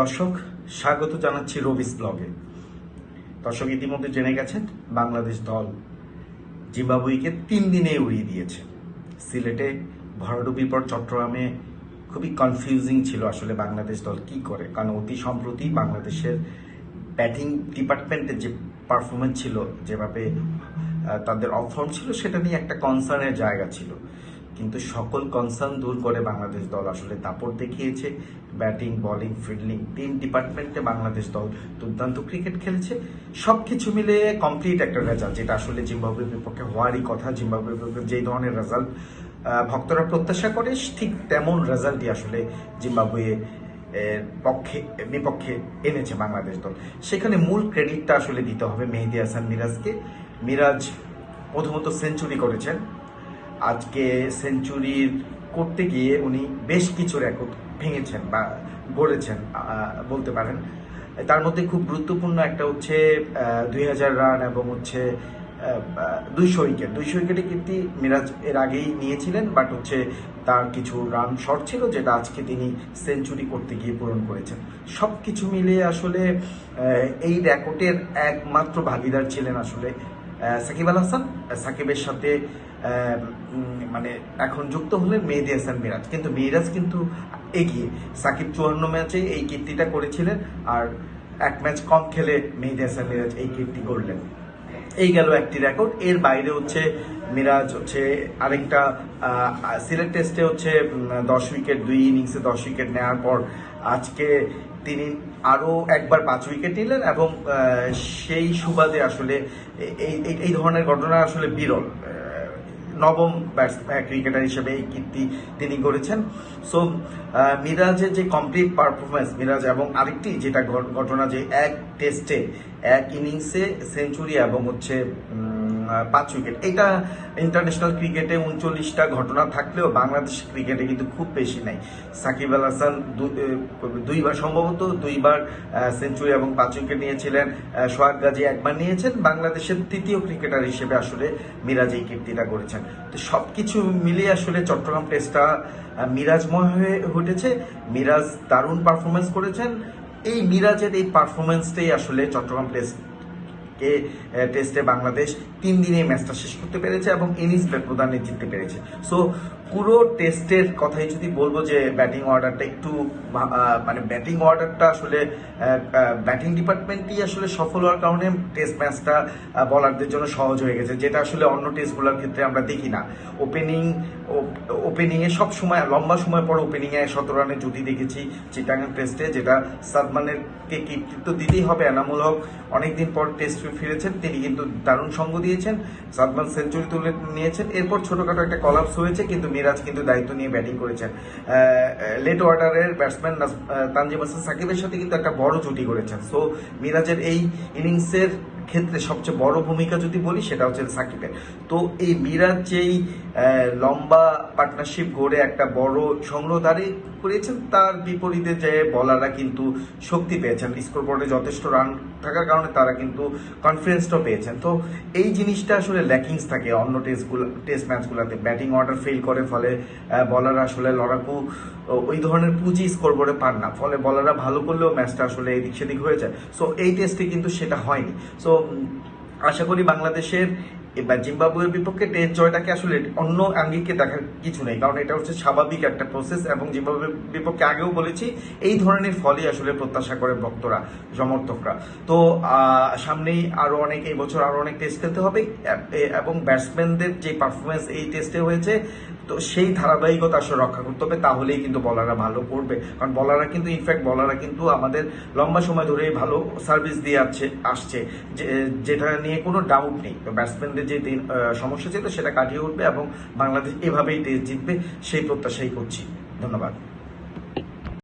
দর্শক, স্বাগত জানাচ্ছি রবিস ব্লগে। দর্শক ইতিমধ্যে জেনে গেছেন, বাংলাদেশ দল জিম্বাবুইকে তিন দিনে উড়িয়ে দিয়েছে। সিলেটে ভরাডুবির পর চট্টগ্রামে খুবই কনফিউজিং ছিল আসলে বাংলাদেশ দল কি করে। কারণ অতি সম্প্রতি বাংলাদেশের ব্যাটিং ডিপার্টমেন্টের যে পারফরমেন্স ছিল, যেভাবে তাদের অফর্ম ছিল, সেটা নিয়ে একটা কনসার্নের জায়গা ছিল। কিন্তু সকল কনসার্ন দূর করে বাংলাদেশ দল আসলে দাপট দেখিয়েছে। ব্যাটিং বলিং ফিল্ডিং তিন ডিপার্টমেন্টে বাংলাদেশ দল দুর্দান্ত ক্রিকেট খেলেছে। সবকিছু মিলে কমপ্লিট একটা রেজাল্ট যেটা আসলে জিম্বাবুয়ের বিপক্ষে হওয়ারই কথা। জিম্বাবুয়ের বিপক্ষে যেই ধরনের রেজাল্ট ভক্তরা প্রত্যাশা করে, ঠিক তেমন রেজাল্টই আসলে জিম্বাবুয়ে পক্ষে, বিপক্ষে এনেছে বাংলাদেশ দল। সেখানে মূল ক্রেডিটটা আসলে দিতে হবে মেহেদি হাসান মিরাজকে। মিরাজ প্রথমত সেঞ্চুরি করেছেন। আজকে সেঞ্চুরির করতে গিয়ে উনি বেশ কিছু রেকর্ড ভেঙেছেন বা গড়েছেন বলতে পারেন। তার মধ্যে খুব গুরুত্বপূর্ণ একটা হচ্ছে দুই হাজার রান এবং হচ্ছে দুইশো উইকেট। দুইশো উইকেটে কিন্তু মিরাজ এর আগেই নিয়েছিলেন, বাট হচ্ছে তার কিছু রান শর্ট ছিল, যেটা আজকে তিনি সেঞ্চুরি করতে গিয়ে পূরণ করেছেন। সব কিছু মিলিয়ে আসলে এই রেকর্ডের একমাত্র ভাগিদার ছিলেন আসলে সাকিব আল হাসান সাকিবের সাথে মানে এখন যুক্ত হলেন মেহেদি হাসান মিরাজ। কিন্তু মিরাজ কিন্তু এগিয়ে। সাকিব চুয়ান্ন ম্যাচে এই কীর্তিটা করেছিলেন আর এক ম্যাচ কম খেলে মেহেদি হাসান মিরাজ এই কীর্তি করলেন এই গেল একটি রেকর্ড। এর বাইরে হচ্ছে মিরাজ হচ্ছে আরেকটা সিলেট টেস্টে হচ্ছে দশ উইকেট, দুই ইনিংসে দশ উইকেট নেওয়ার পর আজকে তিনি আরও একবার পাঁচ উইকেট নিলেন এবং সেই সুবাদে আসলে এই, এই- ধরনের ঘটনা আসলে বিরল। নবম ক্রিকেটার হিসেবে এই কীর্তি তিনি করেছেন সো মিরাজের যে কমপ্লিট পারফরমেন্স মিরাজ এবং আরেকটি যেটা ঘট- ঘটনা যে এক টেস্টে এক ইনিংসে সেঞ্চুরি এবং হচ্ছে পাঁচ উইকেট এটা ইন্টারন্যাশনাল ক্রিকেটে উনচল্লিশটা ঘটনা থাকলেও বাংলাদেশ ক্রিকেটে কিন্তু খুব বেশি নাই। সাকিব আল হাসান দুইবার সম্ভবত দুইবার সেঞ্চুরি এবং পাঁচ উইকেট নিয়েছিলেন। সোহাগ গাজী একবার নিয়েছেন। বাংলাদেশের তৃতীয় ক্রিকেটার হিসেবে আসলে মিরাজ এই কীর্তিটা করেছেন। তো সব কিছু মিলিয়ে আসলে চট্টগ্রাম টেস্টটা মিরাজময় হয়ে উঠেছে। মিরাজ দারুণ পারফরমেন্স করেছেন। এই মিরাজের এই পারফরমেন্সটাই আসলে চট্টগ্রাম টেস্ট কে টেস্টে বাংলাদেশ তিন দিনে ম্যাচটা শেষ করতে পেরেছে এবং ইনিংস ব্যবধানে জিততে পেরেছে। সো পুরো টেস্টের কথাই যদি বলব যে ব্যাটিং অর্ডারটা একটু মানে ব্যাটিং অর্ডারটা আসলে ব্যাটিং ডিপার্টমেন্টই আসলে সফল হওয়ার কারণে টেস্ট ম্যাচটা বলারদের জন্য সহজ হয়ে গেছে, যেটা আসলে অন্য টেস্টগুলোর ক্ষেত্রে আমরা দেখি না। ওপেনিং ওপেনিং এ সব সময়, লম্বা সময় পর ওপেনিং এ শত রানের জুটি দেখেছি চিটাগাং টেস্টে যেটা সাদমানের কে কৃতিত্ব দিতেই হবে, এনামুল হক অনেকদিন পর টেস্ট ফিরেছেন, তিনি কিন্তু দারুণ সঙ্গ দিয়েছেন সাদমান সেঞ্চুরি তুলে নিয়েছেন, এরপর ছোটখাটো একটা কলাপস হয়েছে, কিন্তু মিরাজ কিন্তু দায়িত্ব নিয়ে ব্যাটিং করেছেন। লেট অর্ডারের ব্যাটসম্যান তানজিম হাসান সাকিবের সাথে কিন্তু একটা বড় জুটি করেছেন সো মিরাজের এই ইনিংসের ক্ষেত্রে সবচেয়ে বড় ভূমিকা যদি বলি, সেটা হচ্ছে সাকিবের। তো এই মিরাজ যেই লম্বা পার্টনারশিপ গড়ে একটা বড় সংগ্রহ দাঁড়িয়ে করেছেন, তার বিপরীতে যে বলাররা কিন্তু শক্তি পেয়েছেন স্কোর বোর্ডে যথেষ্ট রান থাকার কারণে তারা কিন্তু কনফিডেন্সটাও পেয়েছেন। তো এই জিনিসটা আসলে ল্যাকিংস থাকে অন্য টেস্টগুলো টেস্ট ম্যাচগুলোতে ব্যাটিং অর্ডার ফেল করে, ফলে বলাররা আসলে লড়াকু ওই ধরনের পুঁজি স্কোর বোর্ডে পান না। ফলে বলাররা ভালো করলেও ম্যাচটা আসলে এদিক সেদিক হয়ে যায়। সো এই টেস্টে কিন্তু সেটা হয়নি। সো আশা করি বাংলাদেশের এবার জিম্বাবুয়ের বিপক্ষে টেস্ট জয়টাকে আসলে অন্য আঙ্গিকে দেখার কিছু নেই, কারণ এটা হচ্ছে স্বাভাবিক একটা প্রসেস এবং জিম্বাবুয়ের বিপক্ষে আগেও বলেছি, এই ধরনের ফলই আসলে প্রত্যাশা করে ভক্তরা, সমর্থকরা। তো সামনেই আরও অনেক, এই বছর আরও অনেক টেস্ট খেলতে হবে এবং ব্যাটসম্যানদের যে পারফরমেন্স এই টেস্টে হয়েছে তো সেই ধারাবাহিকতা আসলে রক্ষা করতে হবে, তাহলেই কিন্তু বলাররা ভালো করবে। কারণ বলাররা কিন্তু ইনফ্যাক্ট বলাররা কিন্তু আমাদের লম্বা সময় ধরেই ভালো সার্ভিস দিয়ে আসছে। আসছে যেটা নিয়ে কোনো ডাউট নেই। ব্যাটসম্যানদের যে সমস্যা ছিল, সেটা কাটিয়ে উঠবে এবং বাংলাদেশ এভাবেই টেস্ট জিতবে, সেই প্রত্যাশাই করছি। ধন্যবাদ।